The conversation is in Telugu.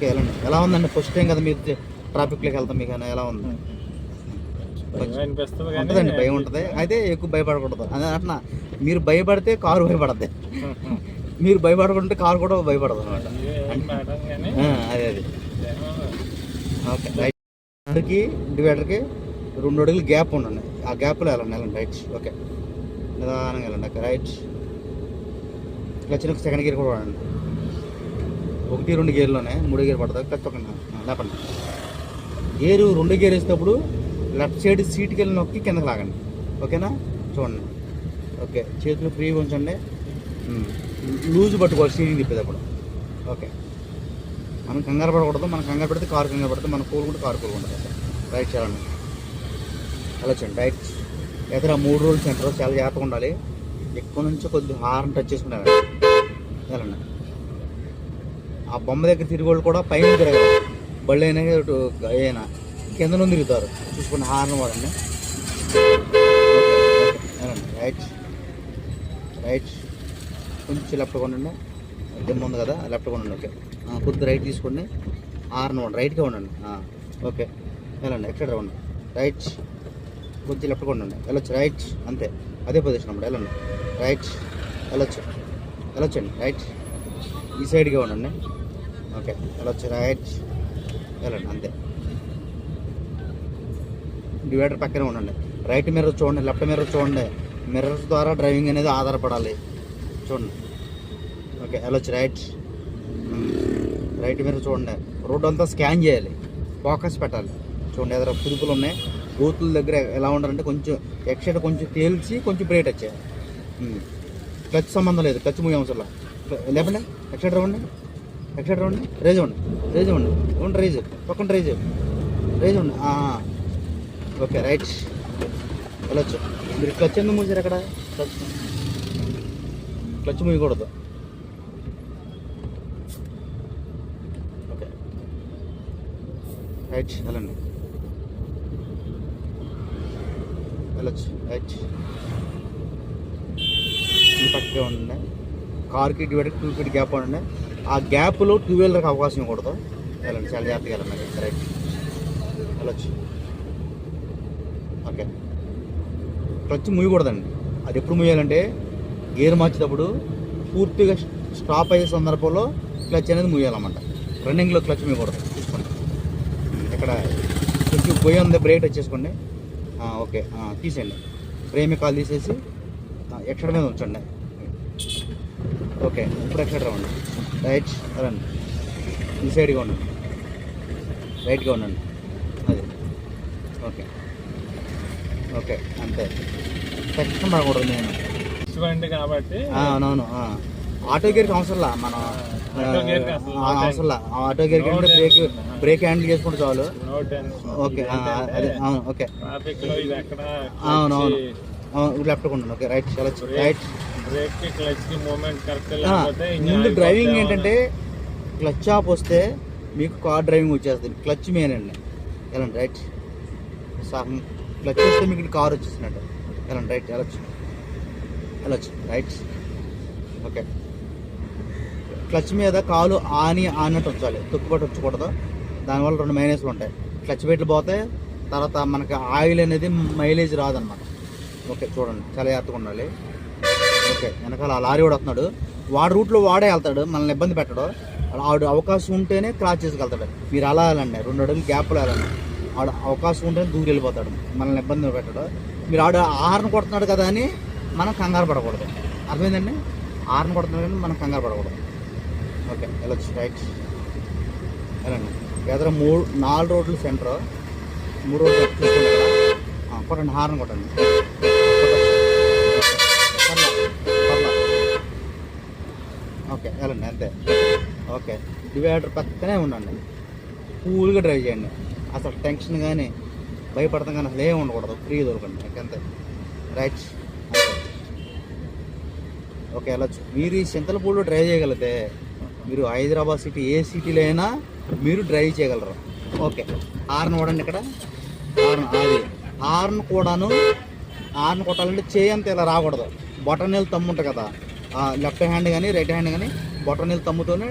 ఓకే వెళ్ళండి. ఎలా ఉందండి? ఫస్ట్ టైం కదా మీరు ట్రాఫిక్లోకి వెళ్తాం మీకు ఎలా ఉంది? ఉంటుందండి భయం ఉంటుంది. అయితే ఎక్కువ భయపడకూడదు. అదే అంటున్నా మీరు భయపడితే కారు భయపడద్ది. మీరు భయపడకుంటే కారు కూడా భయపడదు అనమాట అదే అది. Okay right. డివైడర్కి డివైడర్కి రెండు అడుగులు గ్యాప్ ఉండండి. ఆ గ్యాప్లో వెళ్ళండి వెళ్ళండి రైట్. ఓకే. నిదానంగా వెళ్ళండి రైట్. క్లచ్ సెకండ్ గేర్ కూడా వాడండి ఒకటి రెండు గేర్లోనే మూడో గేర్ పడదా క్లచ్ లేపండి. గేరు రెండు గేర్ వేసేటప్పుడు లెఫ్ట్ సైడ్ సీట్కి వెళ్ళి నొక్కి కిందకి లాగండి. ఓకేనా? చూడండి. ఓకే చేతులు ఫ్రీగా ఉంచండి. లూజ్ పట్టుకోవాలి సీటింగ్ తిప్పేటప్పుడు. ఓకే. మనం కంగారు పడకూడదు మనం కంగారు పెడితే కారు కంగారు పడితే మనం కూలుకుంటే కారు కూలుకుంటుంది. రైట్ చేయాలండి. వెళ్ళొచ్చండి రైట్. ఎదురు మూడు రోజులు సెంటర్ చాలా జాగ్రత్తగా ఉండాలి. ఎక్కువ నుంచి కొద్దిగా హార్న్ టచ్ చేసుకున్నారు వెళ్ళండి ఆ బొమ్మ దగ్గర తిరిగోళ్ళు కూడా పైన తిరగదు బళ్ళు అయినా అయినా కింద నుండి తిరుగుతారు. చూసుకుని హార్న్ వాడండి. రైట్. రైట్. కొంచెం లెఫ్ట్ కొనండి. దిమ్మ ఉంది కదా లెఫ్ట్ కొనండి ఓకే. కొద్ది రైట్ తీసుకోండి. హార్న్ వండి రైట్గా ఉండండి. ఓకే. వెళ్ళండి ఎక్కడ ఉండండి. రైట్. కొంచెం లెఫ్ట్ కొనండి. వెళ్ళొచ్చు రైట్. అంతే. అదే పొజిషన్ అప్పుడు వెళ్ళండి. రైట్. వెళ్ళొచ్చు. వెళ్ళొచ్చండి రైట్. ఈ సైడ్గా ఉండండి. ఓకే వెళ్ళొచ్చు రైట్ వెళ్ళండి అంతే. డివైడర్ పక్కనే ఉండండి. రైట్ మిర్రర్ చూడండి లెఫ్ట్ మిర్రర్ చూడండి. మిర్రర్స్ ద్వారా డ్రైవింగ్ అనేది ఆధారపడాలి. చూడండి. ఓకే వెళ్ళొచ్చు రైట్ రైట్ మిర్రర్ చూడండి. రోడ్ అంతా స్కాన్ చేయాలి. ఫోకస్ పెట్టాలి. చూడండి ఎదురు పుదుపులు ఉన్నాయి. బూతుల దగ్గర ఎలా ఉండాలంటే కొంచెం ఎక్సైడ్ కొంచెం తేల్చి కొంచెం బ్రేక్ వచ్చాయి క్లచ్ సంబంధం లేదు క్లచ్ మూవ్ అవసరం లేపండి ఎక్సైడ్ రండి ఎక్కడ రండి రేజ్ ఇవ్వండి రేజ్ ఇవ్వండి ఇవ్వండి రేజ్. పక్కన రేజ్. రేజ్ ఇవ్వండి ఓకే రైట్. వెళ్ళొచ్చు. మీరు క్లచ్ ఎందుకు మూసారు అక్కడ? క్లచ్. క్లచ్ మూయకూడదు. ఓకే. రైట్ వెళ్ళండి. వెళ్ళొచ్చు. రైట్. ఈ ఉండండి. కార్కి డివైడర్ టూ ఫీట్ గ్యాప్ ఉండండి. ఆ గ్యాప్లో టూ వీలర్కి అవకాశం ఇవ్వకూడదు. వెళ్ళండి చాలా జాగ్రత్తగా వెళ్ళండి రైట్ వెళ్ళొచ్చు. ఓకే. క్లచ్ ముయ్యకూడదండి అది ఎప్పుడు ముయ్యాలంటే గేర్ మార్చేటప్పుడు పూర్తిగా స్టాప్ అయ్యే సందర్భంలో క్లచ్ అనేది ముయ్యాలన్నమాట రన్నింగ్లో క్లచ్ ముయ్యకూడదు తీసుకోండి. ఇక్కడ కొంచెం పోయి ఉంది బ్రేక్ టచ్ చేసుకోండి. ఓకే. తీసేయండి. ఫ్రేమ్ కాల్ తీసేసి ఎక్కడ మీద ఉంచండి. ఓకే. ఇప్పుడు ఎక్కడ రావండి? రైట్ రండి ఈ సైడ్గా ఉండండి రైట్గా ఉండండి. అది. ఓకే ఓకే అంతే. టెన్షన్ పడకూడదు నేను కాబట్టి అవునవును. ఆటో గేర్కి అవసరంలా? మనం అవసరంలా? ఆ ఆటో గేర్కి అంటే బ్రేక్ బ్రేక్ హ్యాండిల్ చేసుకుంటే చాలు. ఓకే అదే అవును ఓకే అవునవును. లెఫ్ట్ కొండండి ఓకే రైట్ వెళ్ళచ్చు రైట్ బ్రేక్కి క్లచ్కి మూమెంట్ కరెక్ట్ ఆ, లేకపోతే ఇంజిన్ ముందు డ్రైవింగ్ ఏంటంటే క్లచ్ ఆఫ్ వస్తే మీకు కార్ డ్రైవింగ్ వచ్చేస్తుంది. క్లచ్ మెయిన్ అండి. వెళ్ళండి రైట్? క్లచ్ వస్తే మీకు కార్ వచ్చేసినట్టు వెళ్ళండి రైట్? వెళ్ళచ్చు వెళ్ళచ్చు రైట్. ఓకే. క్లచ్ మీద కాలు ఆని ఆనట్టు ఉంచాలి. తొక్కుపట్టి వచ్చకూడదు దానివల్ల రెండు మైనస్లు ఉంటాయి. క్లచ్ పెట్లు పోతే తర్వాత మనకి ఆయిల్ అనేది మైలేజ్ రాదనమాట. ఓకే చూడండి. చాలా జాగ్రత్తగా ఉండాలి. ఓకే వెనకాల ఆ లారీ వాడు వస్తున్నాడు. వాడు రూట్లో వాడే వెళ్తాడు మనల్ని ఇబ్బంది పెట్టడు. ఆవిడ అవకాశం ఉంటేనే క్రాస్ చేసుకెళ్తాడు. మీరు అలా వెళ్ళండి రెండు అడుగులు గ్యాప్లో వెళ్ళండి. ఆడ అవకాశం ఉంటేనే దూరి వెళ్ళిపోతాడు మనల్ని ఇబ్బంది పెట్టడు. మీరు ఆడ ఆహారం కొడుతున్నాడు కదా అని మనం కంగారు పడకూడదు. అర్థమైందండి? ఆహారం కొడుతున్నాడు కానీ మనం కంగారు పడకూడదు. ఓకే వెళ్ళచ్చు. రైట్. వెళ్ళండి. ఎదుర మూడు నాలుగు రోడ్లు సెంటర్. మూడు రోడ్లు చూసుకోండి కొట్టండి హార్న్ కొట్టండి. ఓకే వెళ్ళండి అంతే. ఓకే డివైడర్ పక్కనే ఉండండి. కూల్గా డ్రైవ్ చేయండి. అసలు టెన్షన్ కానీ భయపడతాం కానీ అసలు ఏమి ఉండకూడదు. ఫ్రీ దొరకండి అంతే. రైట్. ఓకే వెళ్ళచ్చు. మీరు ఈ చింతలపూడిలో డ్రైవ్ చేయగలిగితే మీరు హైదరాబాద్ సిటీ ఏ సిటీలో అయినా మీరు డ్రైవ్ చేయగలరు. ఓకే హార్న్ వాడండి ఇక్కడ. హార్న్ అది. హార్న్ కూడాను హార్న్ కొట్టాలంటే చేయి అంత ఇలా రాకూడదు. బొటన్ నీళ్ళు తమ్ము ఉంటుంది కదా. లెఫ్ట్ హ్యాండ్ కానీ రైట్ హ్యాండ్ కానీ బొటన్ నీళ్ళు తమ్ముతోనే